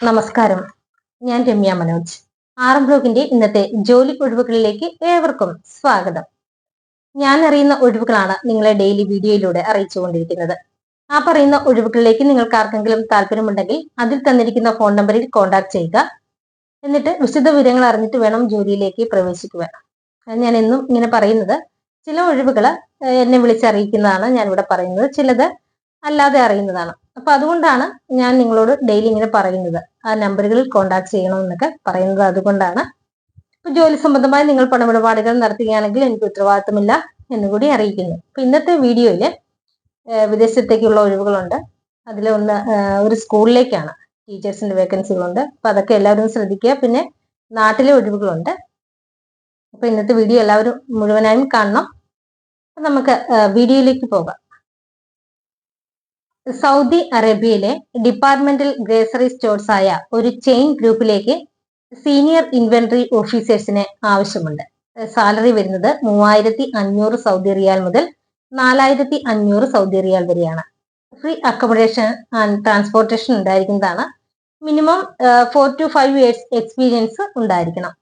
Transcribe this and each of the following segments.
നമസ്കാരം. ഞാൻ രമ്യ മനോജ്. ആറം ബ്ലോഗിന്റെ ഇന്നത്തെ ജോലി ഒഴിവുകളിലേക്ക് ഏവർക്കും സ്വാഗതം. ഞാൻ അറിയുന്ന ഒഴിവുകളാണ് നിങ്ങളെ ഡെയിലി വീഡിയോയിലൂടെ അറിയിച്ചുകൊണ്ടിരിക്കുന്നത്. ആ പറയുന്ന ഒഴിവുകളിലേക്ക് നിങ്ങൾക്ക് ആർക്കെങ്കിലും താല്പര്യമുണ്ടെങ്കിൽ അതിൽ തന്നിരിക്കുന്ന ഫോൺ നമ്പറിൽ കോൺടാക്ട് ചെയ്യുക. എന്നിട്ട് വിശദ വിവരങ്ങൾ അറിഞ്ഞിട്ട് വേണം ജോലിയിലേക്ക് പ്രവേശിക്കുക ഞാൻ എന്നും ഇങ്ങനെ പറയുന്നത് ചില ഒഴിവുകൾ എന്നെ വിളിച്ചറിയിക്കുന്നതാണ് ഞാൻ ഇവിടെ പറയുന്നത്. ചിലത് അല്ലാതെ അറിയുന്നതാണ്. അപ്പൊ അതുകൊണ്ടാണ് ഞാൻ നിങ്ങളോട് ഡെയിലി ഇങ്ങനെ പറയുന്നത്. ആ നമ്പറുകളിൽ കോൺടാക്ട് ചെയ്യണമെന്നൊക്കെ പറയുന്നത് അതുകൊണ്ടാണ്. ഇപ്പൊ ജോലി സംബന്ധമായി നിങ്ങൾ പണമിടപാടുകൾ നടത്തുകയാണെങ്കിൽ എനിക്ക് ഉത്തരവാദിത്തമില്ല എന്നുകൂടി അറിയിക്കുന്നു. അപ്പൊ ഇന്നത്തെ വീഡിയോയിൽ വിദേശത്തേക്കുള്ള ഒഴിവുകളുണ്ട്. അതിൽ ഒന്ന് ഒരു സ്കൂളിലേക്കാണ് ടീച്ചേഴ്സിന്റെ വേക്കൻസികളുണ്ട്. അപ്പൊ അതൊക്കെ എല്ലാവരും ശ്രദ്ധിക്കുക. പിന്നെ നാട്ടിലെ ഒഴിവുകളുണ്ട്. അപ്പൊ ഇന്നത്തെ വീഡിയോ എല്ലാവരും മുഴുവനായും കാണണം. നമുക്ക് വീഡിയോയിലേക്ക് പോകാം. സൗദി അറേബ്യയിലെ ഡിപ്പാർട്ട്മെന്റൽ ഗ്രേസറി സ്റ്റോർസ് ആയ ഒരു ചെയിൻ ഗ്രൂപ്പിലേക്ക് സീനിയർ ഇൻവെന്ററി ഓഫീസേഴ്സിന് ആവശ്യമുണ്ട്. സാലറി വരുന്നത് മൂവായിരത്തി അഞ്ഞൂറ് സൗദി റിയാൽ മുതൽ നാലായിരത്തി അഞ്ഞൂറ് സൗദി റിയാൽ വരെയാണ്. ഫ്രീ അക്കോമഡേഷൻ ആൻഡ് ട്രാൻസ്പോർട്ടേഷൻ ഉണ്ടായിരിക്കുന്നതാണ്. Minimum four to five years experience ഉണ്ടായിരിക്കണം.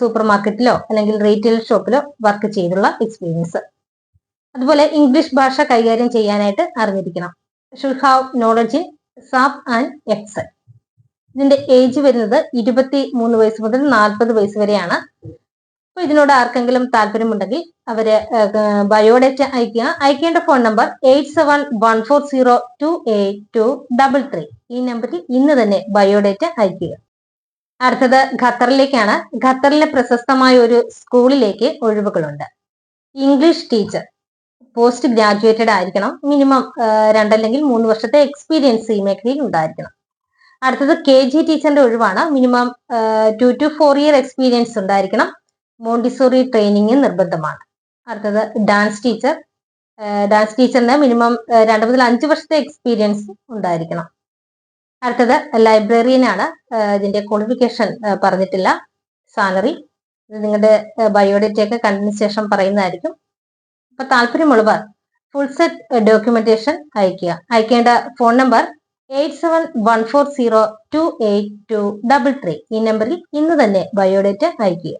സൂപ്പർ മാർക്കറ്റിലോ അല്ലെങ്കിൽ റീറ്റെയിൽ ഷോപ്പിലോ വർക്ക് ചെയ്തുള്ള എക്സ്പീരിയൻസ് അതുപോലെ ഇംഗ്ലീഷ് ഭാഷ കൈകാര്യം ചെയ്യാനായിട്ട് അറിഞ്ഞിരിക്കണം. Should have knowledge in SAP and Excel ഇതിന്റെ ഏജ് വരുന്നത് ഇരുപത്തി മൂന്ന് വയസ്സ് മുതൽ നാൽപ്പത് വയസ്സ് വരെയാണ്. അപ്പൊ ഇതിനോട് ആർക്കെങ്കിലും താല്പര്യമുണ്ടെങ്കിൽ അവർ ബയോഡേറ്റ അയക്കുക അയക്കേണ്ട phone number eight seven one four zero two eight two double three. ഈ നമ്പറിൽ ഇന്ന് തന്നെ ബയോഡേറ്റ അയക്കുക അടുത്തത് ഖത്തറിലേക്കാണ്. ഖത്തറിലെ പ്രശസ്തമായ ഒരു സ്കൂളിലേക്ക് ഒഴിവുകളുണ്ട്. English teacher. പോസ്റ്റ് ഗ്രാജുവേറ്റഡ് ആയിരിക്കണം മിനിമം രണ്ടല്ലെങ്കിൽ മൂന്ന് വർഷത്തെ എക്സ്പീരിയൻസ് ഈ മേഖലയിൽ ഉണ്ടായിരിക്കണം. അടുത്തത് കെ ജി ടീച്ചറിന്റെ ഒഴിവാണ്. Minimum two to four year experience ഉണ്ടായിരിക്കണം. മോണ്ടിസോറി ട്രെയിനിങ് നിർബന്ധമാണ്. അടുത്തത് ഡാൻസ് ടീച്ചർ ഡാൻസ് ടീച്ചറിന് മിനിമം രണ്ട് മുതൽ അഞ്ച് വർഷത്തെ എക്സ്പീരിയൻസ് ഉണ്ടായിരിക്കണം. അടുത്തത് ലൈബ്രറിയൻ ആണ്. ഇതിന്റെ ക്വാളിഫിക്കേഷൻ പറഞ്ഞിട്ടില്ല. സാലറി നിങ്ങളുടെ ബയോഡേറ്റ ഒക്കെ കണ്ടതിന് ശേഷം പറയുന്നതായിരിക്കും. അപ്പൊ താല്പര്യമുള്ളവർ ഫുൾ സെറ്റ് ഡോക്യുമെന്റേഷൻ അയക്കുക അയക്കേണ്ട phone number eight seven one four zero two eight two double three ഈ നമ്പറിൽ ഇന്ന് തന്നെ ബയോഡേറ്റ അയക്കുക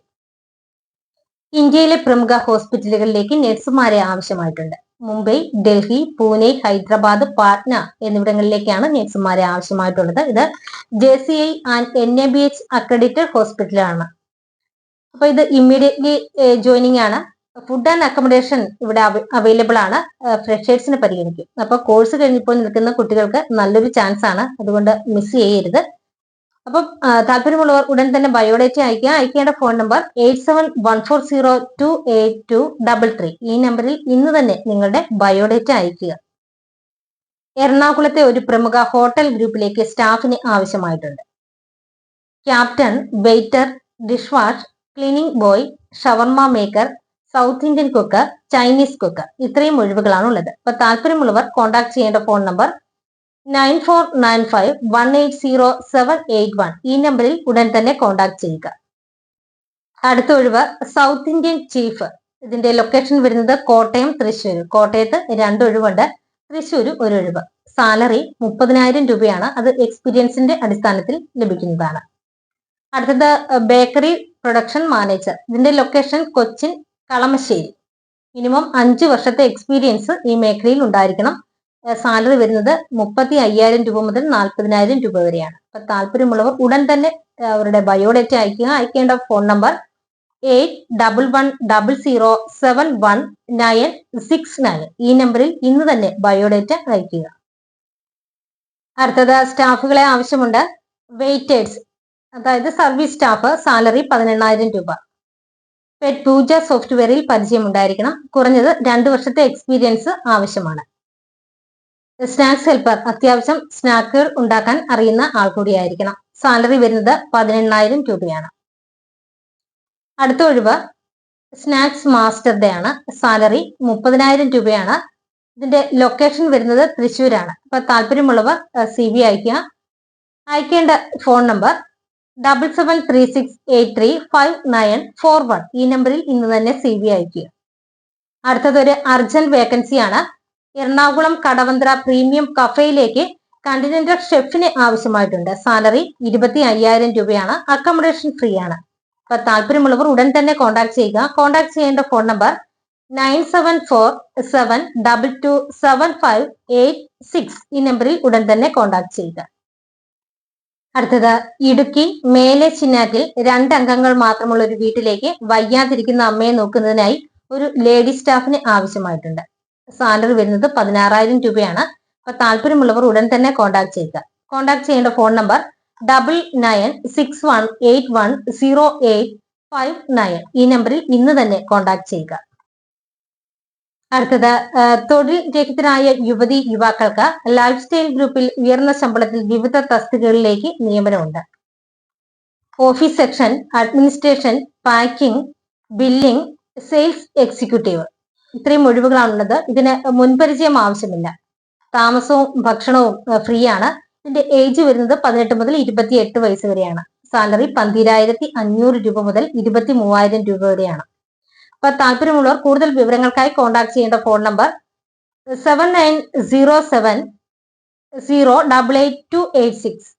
ഇന്ത്യയിലെ പ്രമുഖ ഹോസ്പിറ്റലുകളിലേക്ക് നഴ്സുമാരെ ആവശ്യമായിട്ടുണ്ട്. മുംബൈ ഡൽഹി പൂനെ ഹൈദരാബാദ് പാട്ന എന്നിവിടങ്ങളിലേക്കാണ് നഴ്സുമാരെ ആവശ്യമായിട്ടുള്ളത്. ഇത് J C I and N A B H accredited ഹോസ്പിറ്റലാണ് അപ്പൊ ഇത് ഇമ്മീഡിയറ്റ്ലി ജോയിനിങ് ആണ്. ഫുഡ് ആൻഡ് അക്കോമഡേഷൻ ഇവിടെ അവൈലബിൾ ആണ്. ഫ്രഷേഴ്സിനെ പരിഗണിക്കും. അപ്പൊ കോഴ്സ് കഴിഞ്ഞിപ്പോൾ നിൽക്കുന്ന കുട്ടികൾക്ക് നല്ലൊരു ചാൻസ് ആണ്. അതുകൊണ്ട് മിസ് ചെയ്യരുത്. അപ്പം താല്പര്യമുള്ളവർ ഉടൻ തന്നെ ബയോഡേറ്റ അയക്കുക അയക്കേണ്ട phone number eight seven one four zero two eight two double three ഈ നമ്പറിൽ ഇന്ന് തന്നെ നിങ്ങളുടെ ബയോഡേറ്റ അയക്കുക എറണാകുളത്തെ ഒരു പ്രമുഖ ഹോട്ടൽ ഗ്രൂപ്പിലേക്ക് സ്റ്റാഫിന് ആവശ്യമായിട്ടുണ്ട്. Captain waiter dish wash cleaning boy shawarma maker South Indian cook Chinese cook ഇത്രയും ഒഴിവുകളാണ് ഉള്ളത് അപ്പൊ താല്പര്യമുള്ളവർ കോൺടാക്ട് ചെയ്യേണ്ട phone number nine four nine five one eight zero seven eight one ഈ നമ്പറിൽ ഉടൻ തന്നെ കോൺടാക്ട് ചെയ്യുക. അടുത്ത ഒഴിവ് സൗത്ത് ഇന്ത്യൻ ചീഫ് ഇതിന്റെ ലൊക്കേഷൻ വരുന്നത് കോട്ടയം തൃശ്ശൂർ. കോട്ടയത്ത് രണ്ട് ഒഴിവുണ്ട്. തൃശ്ശൂർ ഒരു ഒഴിവ്. സാലറി മുപ്പതിനായിരം രൂപയാണ്. അത് എക്സ്പീരിയൻസിന്റെ അടിസ്ഥാനത്തിൽ ലഭിക്കുന്നതാണ്. അടുത്തത് ബേക്കറി പ്രൊഡക്ഷൻ മാനേജർ ഇതിന്റെ ലൊക്കേഷൻ കൊച്ചിൻ കളമശ്ശേരി. മിനിമം അഞ്ച് വർഷത്തെ എക്സ്പീരിയൻസ് ഈ മേഖലയിൽ ഉണ്ടായിരിക്കണം. സാലറി വരുന്നത് മുപ്പത്തി അയ്യായിരം രൂപ മുതൽ നാൽപ്പതിനായിരം രൂപ വരെയാണ്. അപ്പൊ താല്പര്യമുള്ളവർ ഉടൻ തന്നെ അവരുടെ ബയോഡേറ്റ അയക്കുക അയക്കേണ്ട phone number eight double one double zero seven one nine six nine ഈ നമ്പറിൽ ഇന്ന് തന്നെ ബയോഡേറ്റ അയക്കുക അടുത്തത് സ്റ്റാഫുകളെ ആവശ്യമുണ്ട്. വെയിറ്റേഴ്സ് അതായത് സർവീസ് സ്റ്റാഫ് സാലറി പതിനെണ്ണായിരം രൂപ. പെറ്റ് പൂജ സോഫ്റ്റ്വെയറിൽ പരിചയം ഉണ്ടായിരിക്കണം കുറഞ്ഞത് രണ്ട് വർഷത്തെ എക്സ്പീരിയൻസ് ആവശ്യമാണ്. സ്നാക്സ് ഹെൽപ്പർ അത്യാവശ്യം സ്നാക്കുകൾ ഉണ്ടാക്കാൻ അറിയുന്ന ആൾ കൂടിയായിരിക്കണം. സാലറി വരുന്നത് പതിനെണ്ണായിരം രൂപയാണ്. അടുത്ത ഒഴിവ് സ്നാക്സ് മാസ്റ്ററുടെ ആണ്. സാലറി മുപ്പതിനായിരം രൂപയാണ്. ഇതിന്റെ ലൊക്കേഷൻ വരുന്നത് തൃശ്ശൂരാണ്. അപ്പൊ താല്പര്യമുള്ളവർ സി ബി അയക്കുക അയക്കേണ്ട phone number double seven three six eight three five nine four one ഈ നമ്പറിൽ ഇന്ന് തന്നെ സി ബി അയക്കുക അടുത്തതൊരു അർജന്റ് വേക്കൻസിയാണ് എറണാകുളം കടവന്ത്ര പ്രീമിയം കഫേയിലേക്ക് കണ്ടിനെന്റൽ ഷെഫിന് ആവശ്യമായിട്ടുണ്ട്. സാലറി ഇരുപത്തി അയ്യായിരം രൂപയാണ്. അക്കോമഡേഷൻ ഫ്രീ ആണ്. അപ്പൊ താല്പര്യമുള്ളവർ ഉടൻ തന്നെ കോൺടാക്ട് ചെയ്യുക. കോൺടാക്ട് ചെയ്യേണ്ട phone number nine seven four seven double two seven five eight six ഈ നമ്പറിൽ ഉടൻ തന്നെ കോൺടാക്ട് ചെയ്യുക. അടുത്തത് ഇടുക്കി മേലെ ചിന്നാറ്റിൽ രണ്ടംഗങ്ങൾ മാത്രമുള്ള ഒരു വീട്ടിലേക്ക് വയ്യാതിരിക്കുന്ന അമ്മയെ നോക്കുന്നതിനായി ഒരു ലേഡി സ്റ്റാഫിന് ആവശ്യമായിട്ടുണ്ട്. സാലറി വരുന്നത് പതിനാറായിരം രൂപയാണ്. അപ്പൊ താല്പര്യമുള്ളവർ ഉടൻ തന്നെ കോൺടാക്ട് ചെയ്യുക. കോൺടാക്ട് ചെയ്യേണ്ട phone number double nine six one eight one zero eight five nine. ഈ നമ്പറിൽ ഇന്ന് തന്നെ കോൺടാക്ട് ചെയ്യുക. അടുത്തത് തൊഴിൽ രഹിതരായ യുവതി യുവാക്കൾക്ക് ലൈഫ് സ്റ്റൈൽ ഗ്രൂപ്പിൽ ഉയർന്ന ശമ്പളത്തിൽ വിവിധ തസ്തികകളിലേക്ക് നിയമനമുണ്ട്. Office section administration packing billing sales executive ഇത്രയും ഒഴിവുകളാണുള്ളത്. ഇതിന് മുൻപരിചയം ആവശ്യമില്ല. താമസവും ഭക്ഷണവും ഫ്രീ ആണ് ഇതിന്റെ ഏജ് വരുന്നത് പതിനെട്ട് മുതൽ ഇരുപത്തി എട്ട് വയസ്സ് വരെയാണ്. സാലറി പന്തിരായിരത്തി അഞ്ഞൂറ് രൂപ മുതൽ ഇരുപത്തി മൂവായിരം രൂപ വരെയാണ്. അപ്പൊ താല്പര്യമുള്ളവർ കൂടുതൽ വിവരങ്ങൾക്കായി കോൺടാക്ട് ചെയ്യേണ്ട phone number seven nine zero seven zero double eight two eight six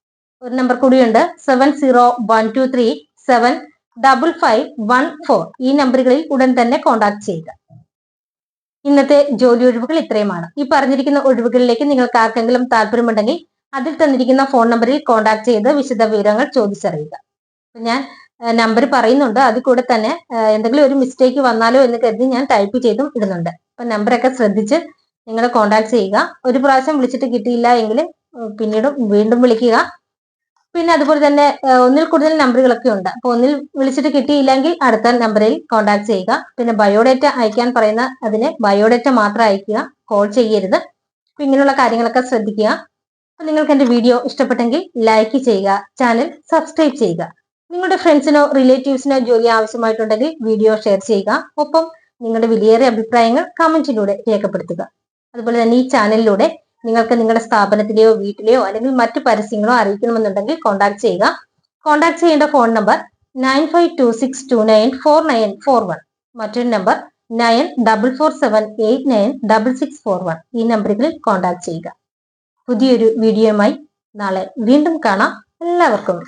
ഒരു നമ്പർ കൂടിയുണ്ട്. Seven zero one two three seven double five one four ഈ നമ്പറുകളിൽ ഉടൻ തന്നെ കോൺടാക്ട് ചെയ്യുക. ഇന്നത്തെ ജോലി ഒഴിവുകൾ ഇത്രയുമാണ്. ഈ പറഞ്ഞിരിക്കുന്ന ഒഴിവുകളിലേക്ക് നിങ്ങൾക്ക് ആർക്കെങ്കിലും താല്പര്യമുണ്ടെങ്കിൽ അതിൽ തന്നിരിക്കുന്ന ഫോൺ നമ്പറിൽ കോൺടാക്ട് ചെയ്ത് വിശദ വിവരങ്ങൾ ചോദിച്ചറിയുക. ഞാൻ നമ്പർ പറയുന്നുണ്ട്. അതിൽ കൂടെ തന്നെ എന്തെങ്കിലും ഒരു മിസ്റ്റേക്ക് വന്നാലോ എന്ന് കരുതി ഞാൻ ടൈപ്പ് ചെയ്തും ഇടുന്നുണ്ട്. അപ്പൊ നമ്പറൊക്കെ ശ്രദ്ധിച്ച് നിങ്ങൾ കോൺടാക്ട് ചെയ്യുക. ഒരു പ്രാവശ്യം വിളിച്ചിട്ട് കിട്ടിയില്ല എങ്കിൽ പിന്നീട് വീണ്ടും വിളിക്കുക. പിന്നെ അതുപോലെ തന്നെ ഒന്നിൽ കൂടുതൽ നമ്പറുകളൊക്കെ ഉണ്ട്. അപ്പൊ ഒന്നിൽ വിളിച്ചിട്ട് കിട്ടിയില്ലെങ്കിൽ അടുത്ത നമ്പറിൽ കോൺടാക്ട് ചെയ്യുക. പിന്നെ ബയോഡേറ്റ അയക്കാൻ പറയുന്ന അതിന് ബയോഡേറ്റ മാത്രം അയക്കുക. കോൾ ചെയ്യരുത്. അപ്പൊ ഇങ്ങനെയുള്ള കാര്യങ്ങളൊക്കെ ശ്രദ്ധിക്കുക. നിങ്ങൾക്ക് എന്റെ വീഡിയോ ഇഷ്ടപ്പെട്ടെങ്കിൽ ലൈക്ക് ചെയ്യുക. ചാനൽ സബ്സ്ക്രൈബ് ചെയ്യുക. നിങ്ങളുടെ ഫ്രണ്ട്സിനോ റിലേറ്റീവ്സിനോ ജോലി ആവശ്യമായിട്ടുണ്ടെങ്കിൽ വീഡിയോ ഷെയർ ചെയ്യുക. ഒപ്പം നിങ്ങളുടെ വിലയേറിയ അഭിപ്രായങ്ങൾ കമന്റിലൂടെ രേഖപ്പെടുത്തുക. അതുപോലെ തന്നെ ഈ ചാനലിലൂടെ നിങ്ങൾക്ക് നിങ്ങളുടെ സ്ഥാപനത്തിലെയോ വീട്ടിലെയോ അല്ലെങ്കിൽ മറ്റു പരസ്യങ്ങളോ അറിയിക്കണമെന്നുണ്ടെങ്കിൽ കോൺടാക്ട് ചെയ്യുക. കോൺടാക്ട് ചെയ്യേണ്ട phone number nine five two six two nine four nine four one മറ്റൊരു number nine double four seven eight nine double six four one ഈ നമ്പറുകളിൽ കോൺടാക്ട് ചെയ്യുക. പുതിയൊരു വീഡിയോയുമായി നാളെ വീണ്ടും കാണാം. എല്ലാവർക്കും